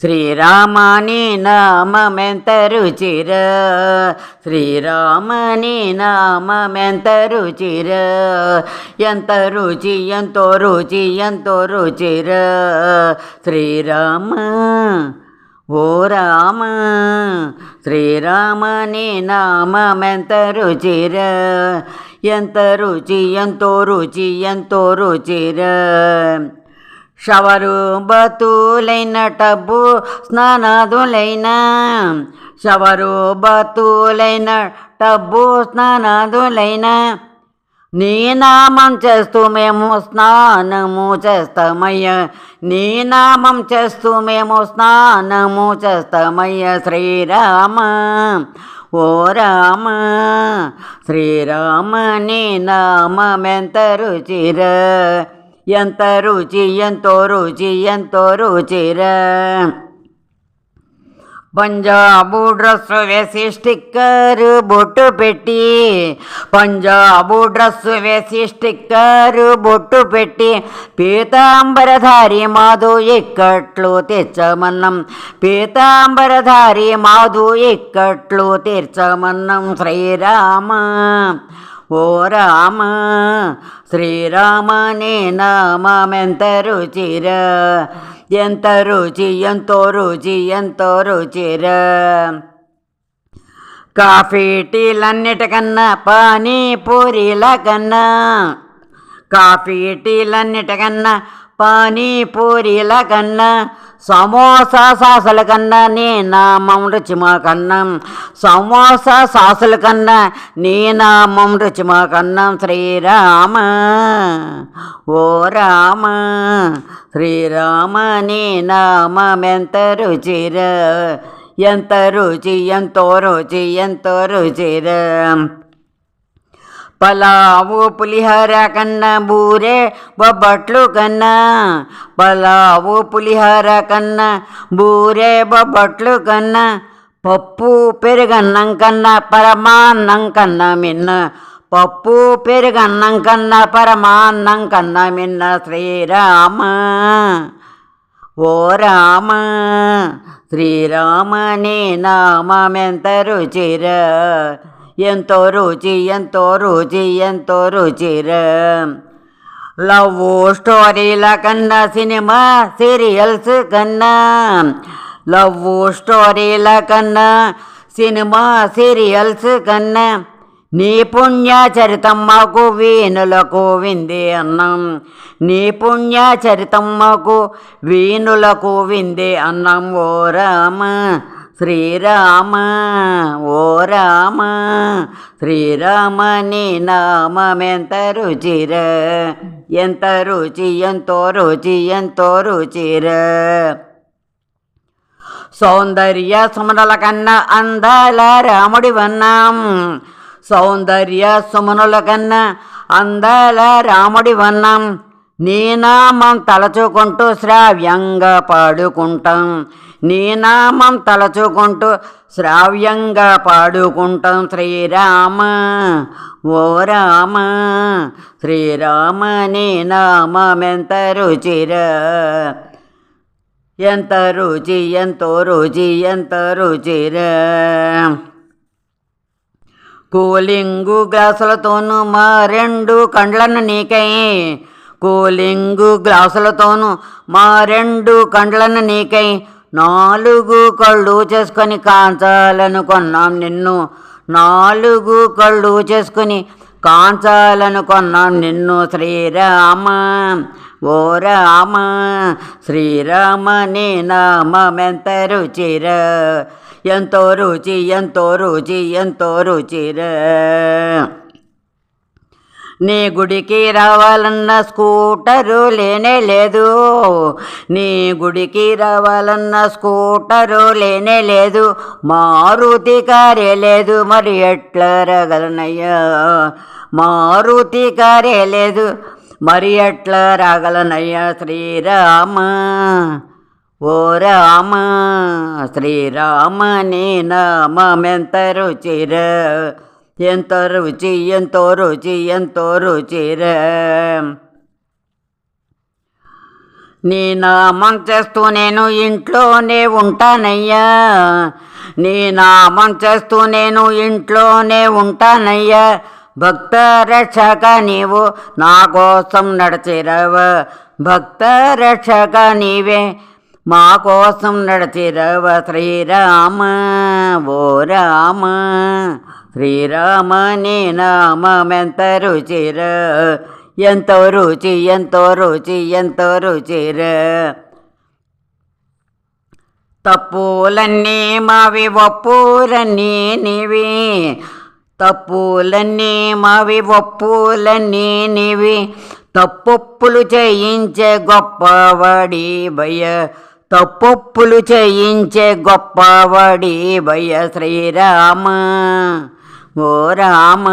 శ్రీరామని నామమెంత రుచిర శ్రీరామని నామమెంత రుచిర ఎంత రుచి ఎంతో రుచి ఎంతో రుచిర. శ్రీరామ ఓ రామ. శ్రీరామని నామమెంత రుచిర ఎంత రుచి ఎంతో రుచి ఎంతో రుచిర. షవరు బతులైన టబ్బు స్నానాదులైన. షవరు బతులైన టబ్బు స్నానాదులైన. నీ నామం చేస్తూ మేము స్నానము చేస్తామయ్య. నీ నామం చేస్తూ మేము స్నానము చేస్తామయ్య. శ్రీరామ ఓ రామ శ్రీరామ నీ నామెంత రుచిరా. ఎంత రుచి ఎంతో రుచి ఎంతో రుచిరా పంజాబు డ్రస్ వేసి స్టిక్కర్ బొట్టు పెట్టి. పంజాబు డ్రెస్సు వేసి స్టిక్కర్ బొట్టు పెట్టి. పీతాంబరధారి మాధు ఇక్కట్లు తెచ్చమన్నం పీతాంబరధారి మాధు ఇక్కట్లు తీర్చమన్నం. శ్రీరామ. ఓ రామ శ్రీరామ నీ నామెంత రుచిర? ఎంత రుచి ఎంతో రుచి ఎంతో రుచిర? కాఫీ టీలన్నిటికన్నా పానీపూరీల కన్నా కాఫీ టీలన్నిటికన్నా పానీపూరీల కన్నా సమోసా సాసుల కన్నా నీ నామం రుచిమా కన్నం సమోసా సాసుల కన్నా నీ నామం రుచిమా కన్నం శ్రీరామ ఓ రామ శ్రీరామ నీ నామెంత రుచిర ఎంత రుచి ఎంతో రుచి ఎంతో రుచిర పలావు పులిహోర కన్నా బూరే బొబ్బట్లు కన్నా. పలావు పులిహోర కన్నా బూరే బొబ్బట్లు కన్నా. పప్పు పెరుగన్నం కన్నా పరమాన్నం కన్నా మిన్న. పప్పు పెరుగన్నం కన్నా పరమాన్నం కన్నా మిన్న శ్రీరామ. ఓ రామ శ్రీరామ నీ నామెంత రుచిరా. ఎంతో రుచి ఎంతో రుచి ఎంతో రుచిర లవ్ స్టోరీల కన్నా సినిమా సీరియల్స్ కన్నా లవ్ స్టోరీల కన్నా సినిమా సీరియల్స్ కన్నా నీ పుణ్యచరితం మాకు వీణులకు వింది అన్నం నీ పుణ్యచరితం మాకు వీణులకు వింది అన్నం ఓ రామ శ్రీరామ ఓ రామ శ్రీరామ నీ నామెంత రుచిర? ఎంత రుచి ఎంతో రుచి ఎంతో రుచిర? సౌందర్య సుమనుల కన్నా అందాల రాముడి వన్నాం. సౌందర్య సుమనుల కన్నా అందాల రాముడి వన్నాం. నీ నామం తలచుకుంటూ శ్రావ్యంగా పాడుకుంటాం. నీ నామం తలచుకుంటూ శ్రావ్యంగా పాడుకుంటాం శ్రీరామ. ఓ రామ శ్రీరామ నీ నామెంత రుచిర ఎంత రుచి ఎంతో రుచి ఎంత రుచిర కూలింగు గ్లాసులతోనూ మా రెండు కండ్లను నీకై. కూలింగు గ్లాసులతోనూ మా రెండు కండ్లను నీకై. నాలుగు కళ్ళు చేసుకొని కాంచాలను కొన్నాం నిన్ను. నాలుగు కళ్ళు చేసుకొని కాంచాలను కొన్నాం నిన్ను. శ్రీరామ ఓ రామ శ్రీరామ నీ నామెంత రుచిర? ఎంతో రుచి ఎంతో రుచి ఎంతో రుచిర? నీ గుడికి రావాలన్న స్కూటరు లేనే లేదు. నీ గుడికి రావాలన్న స్కూటరు లేనే లేదు. మారుతి కారే లేదు. మరి ఎట్లా రాగలనయ్యా? మారుతి కారే లేదు. మరి ఎట్లా రాగలనయ్యా శ్రీరామ? ఓ రామ శ్రీరామ నీ నామెంత రుచిరా? ఎంత రుచి ఎంతో రుచి ఎంతో రుచిరే నీ నామం చేస్తూ నేను ఇంట్లోనే ఉంటానయ్యా. నీ నామం చేస్తూ నేను ఇంట్లోనే ఉంటానయ్యా. భక్త రక్షక నీవు నా కోసం నడిచిరవ. భక్త రక్షక నీవే మా కోసం నడిచిరవ. శ్రీరామ ఓ రామ. శ్రీరామ నీ నామెంత రుచిర? ఎంతో రుచి ఎంతో రుచి ఎంతో రుచిర? తప్పులన్నీ మావి ఒప్పులన్నీ నీవి. తప్పులన్నీ మావి ఒప్పులన్నీ నీవి. తప్పొప్పులు చేయించే గొప్పవాడి భయ. తప్పొప్పులు చేయించే గొప్పవాడి భయ. శ్రీరామ ఓ రామ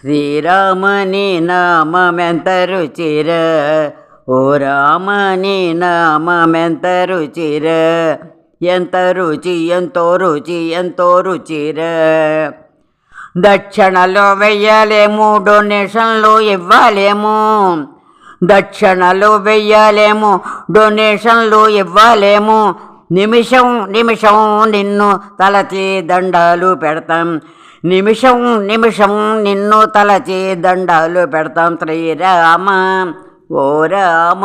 శ్రీరామని నామెంత రుచిర? ఓ రామని నామెంత రుచిర? ఎంత రుచి ఎంతో రుచి ఎంతో రుచిర? దక్షిణలో వెయ్యాలేము డొనేషన్లు ఇవ్వాలేము. దక్షిణలు వెయ్యాలేము డొనేషన్లు ఇవ్వాలేము. నిమిషం నిమిషం నిన్ను తలచి దండాలు పెడతాం. నిమిషం నిమిషం నిన్ను తలచి దండాలు పెడతాం శ్రీరామ. ఓ రామ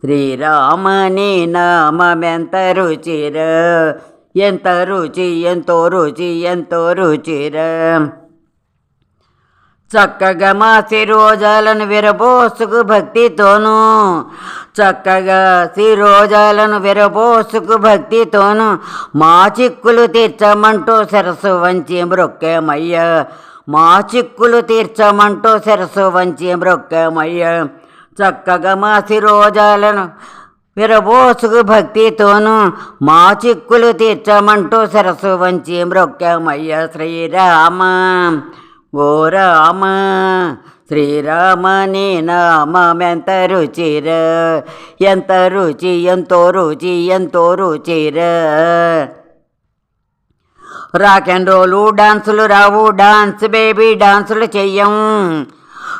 శ్రీరామ నీ నామెంత రుచిర? ఎంత రుచి ఎంతో రుచి ఎంతో రుచిరా? చక్కగా మా శిరోజాలను విరబోసుకు భక్తితోను. చక్కగా శిరోజాలను విరబోసుకు భక్తితోను. మా చిక్కులు తీర్చమంటూ సరస్సు వంచి మ్రొక్కేమయ్య మా చిక్కులు తీర్చమంటూ సరస్సు వంచి మ్రొక్కేమయ్య చక్కగా మా శిరోజాలను విరబోసుకు భక్తితోను. మా చిక్కులు తీర్చమంటూ సరస్సు వంచి మ్రొక్కామయ్య శ్రీరామ. ఓ రామ శ్రీరామని నామెంత రుచిర? ఎంత రుచి ఎంతో రుచి ఎంతో రుచిర? రాక్ అండ్ రోలు డాన్సులు రావు డాన్స్ బేబీ డాన్సులు చెయ్యం.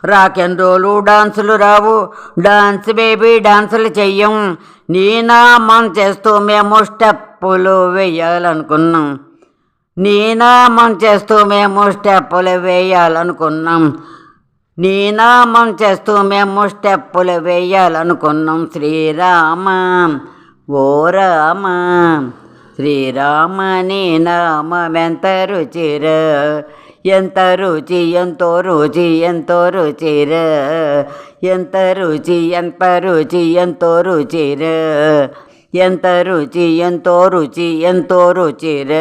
రాక్ అండ్ రోలు డాన్సులు రావు డాన్స్ బేబీ డాన్సులు చెయ్యం. నీ నామం చేస్తూ మేము స్టెప్పులు వేయాలనుకున్నాం. నీనామం చేస్తూ మేము స్టెప్పులు వేయాలనుకున్నాం. నీనామం చేస్తూ మేము స్టెప్పులు వేయాలనుకున్నాం. శ్రీరామ ఓ రామ శ్రీరామ నీ నామెంత రుచిర ఎంత రుచి ఎంతో రుచి ఎంతో రుచిర ఎంత రుచి ఎంత రుచి ఎంతో రుచిర ఎంత రుచి ఎంతో రుచి ఎంతో రుచిర